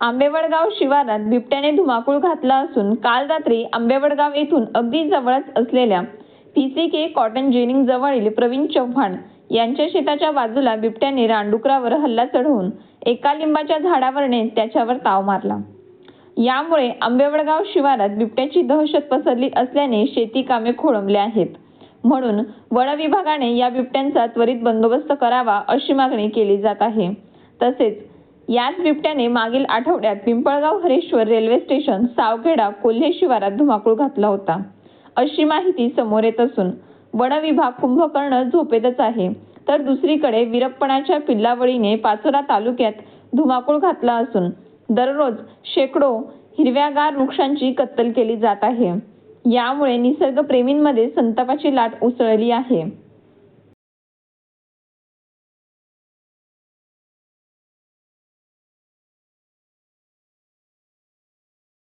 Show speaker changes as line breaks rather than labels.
आंबेवडगाव शिवारात बिबट्याने धुमाकूळ घातला असून काल रात्री आंबेवडगाव येथून अगदी जवळच असलेल्या पीसीके कॉटन जिनिंग जवळील प्रवीण चव्हाण यांच्या शेताच्या बाजूला बिबट्याने रानडुकरावर हल्ला चढवून एका लिंबाच्या झाडावरने त्याच्यावर ताव मारला. यामुळे आंबेवडगाव शिवारात बिबट्याची दहशत पसरली असल्याने शेती कामे खोळंबली आहेत. म्हणून वन विभागाने या बिबट्यांचा त्वरित बंदोबस्त करावा अशी मागणी केली जात आहे. तसेच याच बिबट्याने मागील आठवड्यात पिंपळगाव हरेश्वर रेल्वे स्टेशन सावखेडा कोल्हे शिवारात धुमाकूळ घातला होता. अशी माहिती समोर येत असून वन विभाग कुंभकर्ण झोपेतच आहे. तर दुसरीकडे वीरप्पणाच्या पिल्लावळीने पाचोरा तालुक्यात धुमाकूळ घातला असून दररोज शेकडो हिरव्यागार वृक्षांची कत्तल केली जात आहे. यामुळे निसर्गप्रेमींमध्ये संतापाची लाट उसळली आहे.